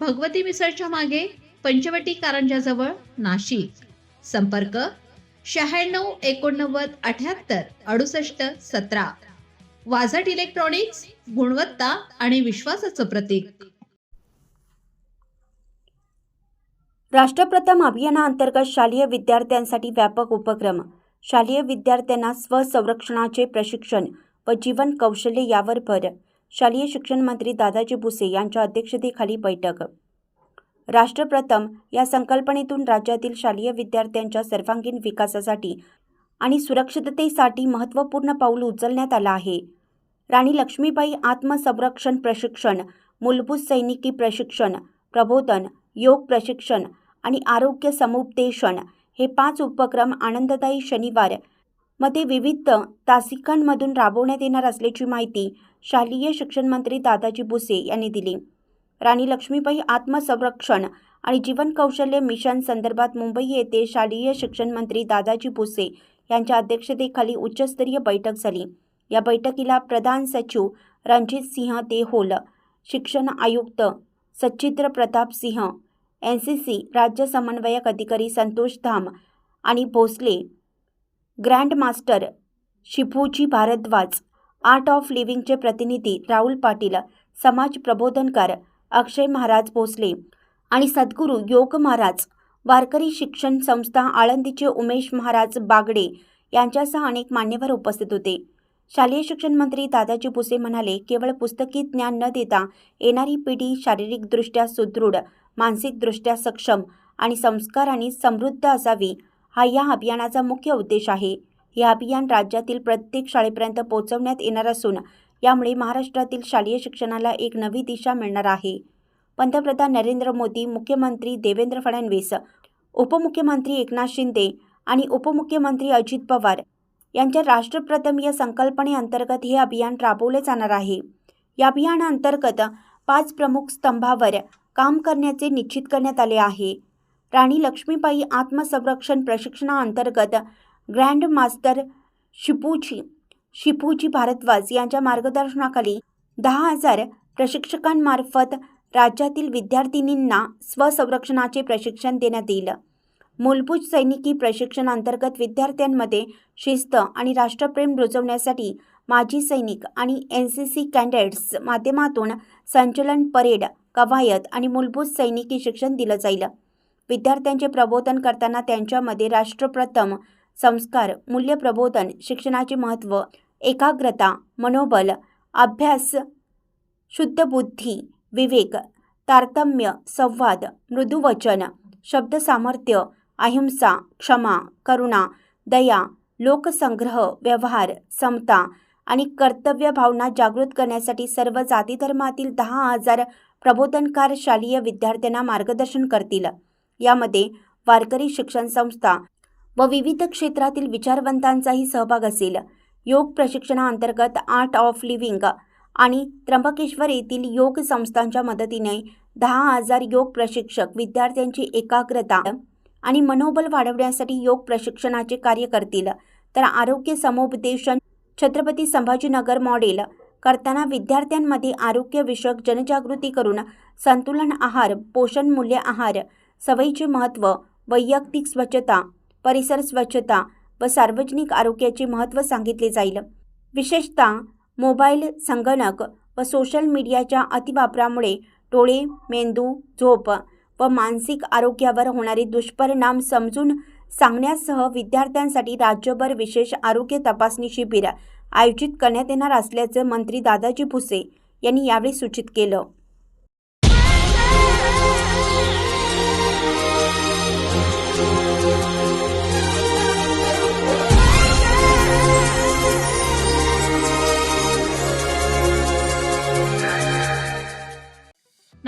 भगवती मिसळच्या मागे पंचवटी कारंजाजवळ नाशिक. संपर्क शहाण्णव एकोणनव्वद अठ्याहत्तर अडुसष्ट सतरा. वाझट इलेक्ट्रॉनिक्स गुणवत्ता आणि विश्वासाचं प्रतीक. राष्ट्रप्रथम अभियानाअंतर्गत शालेय विद्यार्थ्यांसाठी व्यापक उपक्रम. शालेय विद्यार्थ्यांना स्वसंरक्षणाचे प्रशिक्षण व जीवन कौशल्य यावर भर. शालेय शिक्षण मंत्री दादाजी भुसे यांच्या अध्यक्षतेखाली बैठक. राष्ट्रप्रथम या संकल्पनेतून राज्यातील शालेय विद्यार्थ्यांच्या सर्वांगीण विकासासाठी आणि सुरक्षिततेसाठी महत्त्वपूर्ण पाऊल उचलण्यात आलं आहे. राणी लक्ष्मीबाई आत्मसंरक्षण प्रशिक्षण मूलभूत सैनिकी प्रशिक्षण प्रबोधन योग प्रशिक्षण आणि आरोग्य समुपदेशन हे पाच उपक्रम आनंददायी शनिवार मध्ये विविध तासिकांमधून राबवण्यात येणार असल्याची माहिती शालेय शिक्षण मंत्री दादाजी भुसे यांनी दिली. राणी लक्ष्मीबाई आत्मसंरक्षण आणि जीवन कौशल्य मिशन संदर्भात मुंबई येथे शालेय शिक्षण मंत्री दादाजी भुसे यांच्या अध्यक्षतेखाली उच्चस्तरीय बैठक झाली. या बैठकीला प्रधान सचिव रणजित सिंह देहोल शिक्षण आयुक्त सच्चिद्र Pratap Singh N C C राज्य समन्वयक अधिकारी संतोष धाम आणि Bhosale grand master Bharadwaj art of लिव्हिंगचे प्रतिनिधी राहुल पाटील समाज प्रबोधनकार अक्षय महाराज भोसले आणि सद्गुरू योग महाराज वारकरी शिक्षण संस्था आळंदीचे उमेश महाराज बागडे यांच्यासह अनेक मान्यवर उपस्थित होते. शालेय शिक्षण मंत्री दादाजी भुसे म्हणाले केवळ पुस्तकी ज्ञान न देता येणारी पिढी शारीरिकदृष्ट्या सुदृढ मानसिकदृष्ट्या सक्षम आणि संस्काराने समृद्ध असावी हा या अभियानाचा मुख्य उद्देश आहे. हे अभियान राज्यातील प्रत्येक शाळेपर्यंत पोहोचवण्यात येणार असून यामुळे महाराष्ट्रातील शालेय शिक्षणाला एक नवी दिशा मिळणार आहे. पंतप्रधान नरेंद्र मोदी मुख्यमंत्री देवेंद्र फडणवीस उपमुख्यमंत्री एकनाथ शिंदे आणि उपमुख्यमंत्री अजित पवार यांच्या राष्ट्रप्रथम या संकल्पनेअंतर्गत हे अभियान राबवले जाणार आहे. या अभियानाअंतर्गत पाच प्रमुख स्तंभावर काम करण्याचे निश्चित करण्यात आले आहे. राणी लक्ष्मीबाई आत्मसंरक्षण प्रशिक्षणाअंतर्गत ग्रँड मास्टर शिपूची शिपूजी भारद्वाज यांच्या मार्गदर्शनाखाली दहा हजार प्रशिक्षकांमार्फत राज्यातील विद्यार्थिनींना स्वसंरक्षणाचे प्रशिक्षण देण्यात येईल. मूलभूत सैनिकी प्रशिक्षण अंतर्गत विद्यार्थ्यांमध्ये शिस्त आणि राष्ट्रप्रेम रुजवण्यासाठी माजी सैनिक आणि एन सी सी कॅन्डेट्स माध्यमातून संचलन परेड कवायत आणि मूलभूत सैनिकी शिक्षण दिलं जाईल. विद्यार्थ्यांचे प्रबोधन करताना त्यांच्यामध्ये राष्ट्रप्रथम संस्कार मूल्यप्रबोधन शिक्षणाचे महत्त्व एकाग्रता मनोबल अभ्यास शुद्ध बुद्धी विवेक तारतम्य संवाद मृदुवचन शब्दसामर्थ्य अहिंसा क्षमा करुणा दया लोकसंग्रह व्यवहार समता आणि कर्तव्य भावना जागृत करण्यासाठी सर्व जाती धर्मातील दहा हजार प्रबोधनकार शालेय विद्यार्थ्यांना मार्गदर्शन करतील. यामध्ये वारकरी शिक्षण संस्था व विविध क्षेत्रातील विचारवंतांचाही सहभाग असेल. योग प्रशिक्षणाअंतर्गत आर्ट ऑफ लिव्हिंग आणि त्र्यंबकेश्वर येथील योग संस्थांच्या मदतीने दहा हजार योग प्रशिक्षक विद्यार्थ्यांची एकाग्रता आणि मनोबल वाढवण्यासाठी योग प्रशिक्षणाचे कार्य करतील. तर आरोग्य समुपदेशन छत्रपती संभाजीनगर मॉडेल करताना विद्यार्थ्यांमध्ये आरोग्यविषयक जनजागृती करून संतुलन आहार पोषण मूल्य आहार सवयीचे महत्त्व वैयक्तिक स्वच्छता परिसर स्वच्छता व सार्वजनिक आरोग्याचे महत्त्व सांगितले जाईल. विशेषतः मोबाईल संगणक व सोशल मीडियाच्या अतिवापरामुळे डोळे मेंदू झोप व मानसिक आरोग्यावर होणारे दुष्परिणाम समजून सांगण्यासह विद्यार्थ्यांसाठी राज्यभर विशेष आरोग्य तपासणी शिबिर आयोजित करण्यात येणार असल्याचं मंत्री दादाजी भुसे यांनी यावेळी सूचित केलं.